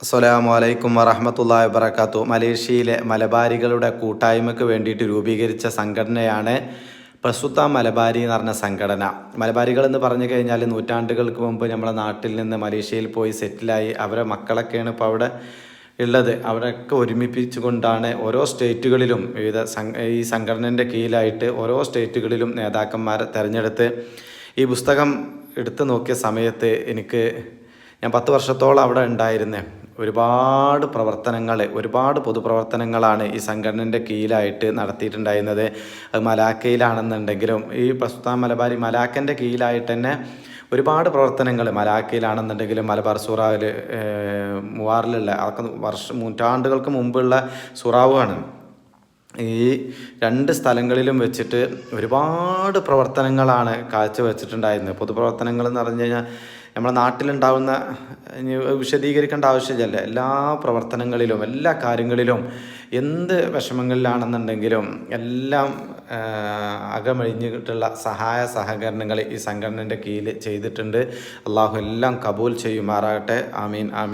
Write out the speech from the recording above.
അസ്സലാമു അലൈക്കും വറഹമത്തല്ലാ വബർക്കാത്തു മലേഷ്യയിലെ മലബാരികളുടെ കൂട്ടായ്മയ്ക്ക് വേണ്ടിയിട്ട് രൂപീകരിച്ച സംഘടനയാണ് പ്രസുത്ത മലബാരി എന്ന് പറഞ്ഞ സംഘടന. മലബാരികൾ എന്ന് പറഞ്ഞു കഴിഞ്ഞാൽ നൂറ്റാണ്ടുകൾക്ക് മുമ്പ് നമ്മുടെ നാട്ടിൽ നിന്ന് മലേഷ്യയിൽ പോയി സെറ്റിലായി അവരെ മക്കളൊക്കെയാണ് ഇപ്പോൾ അവിടെ ഉള്ളത്. അവരൊക്കെ ഒരുമിപ്പിച്ചുകൊണ്ടാണ് ഓരോ സ്റ്റേറ്റുകളിലും വിവിധ ഈ സംഘടനന്റെ കീഴിലായിട്ട് ഓരോ സ്റ്റേറ്റുകളിലും നേതാക്കന്മാരെ തിരഞ്ഞെടുത്ത് ഈ പുസ്തകം എടുത്തു നോക്കിയ സമയത്ത് എനിക്ക് ഞാൻ പത്ത് വർഷത്തോളം അവിടെ ഉണ്ടായിരുന്ന. ഒരുപാട് പ്രവർത്തനങ്ങൾ ഒരുപാട് പൊതുപ്രവർത്തനങ്ങളാണ് ഈ സംഘടനന്റെ കീഴിലായിട്ട് നടത്തിയിട്ടുണ്ടായിരുന്നത്. അത് മലാക്കയിലാണെന്നുണ്ടെങ്കിലും ഈ പ്രസ്തുത മലബാരി മലാക്കന്റെ കീഴിലായിട്ട് തന്നെ ഒരുപാട് പ്രവർത്തനങ്ങൾ മലാക്കയിലാണെന്നുണ്ടെങ്കിലും മലബാർ സുറാവിൽ മൂവാറിലുള്ള അതൊക്കെ വർഷം നൂറ്റാണ്ടുകൾക്ക് മുമ്പുള്ള സുറാവാണ് ഈ രണ്ട് സ്ഥലങ്ങളിലും വെച്ചിട്ട് ഒരുപാട് പ്രവർത്തനങ്ങളാണ് കാഴ്ചവെച്ചിട്ടുണ്ടായിരുന്നത്. പൊതുപ്രവർത്തനങ്ങൾ എന്ന് പറഞ്ഞു കഴിഞ്ഞാൽ നമ്മുടെ നാട്ടിലുണ്ടാവുന്ന വിശദീകരിക്കേണ്ട ആവശ്യമില്ല. എല്ലാ പ്രവർത്തനങ്ങളിലും എല്ലാ കാര്യങ്ങളിലും എന്ത് വിഷമങ്ങളിലാണെന്നുണ്ടെങ്കിലും എല്ലാം അകമഴിഞ്ഞിട്ടുള്ള സഹായ സഹകരണങ്ങൾ ഈ സംഘടനന്റെ കീഴിൽ ചെയ്തിട്ടുണ്ട്. അള്ളാഹു എല്ലാം കബൂൽ ചെയ്യുമാറാകട്ടെ. ആമീൻ ആമീൻ.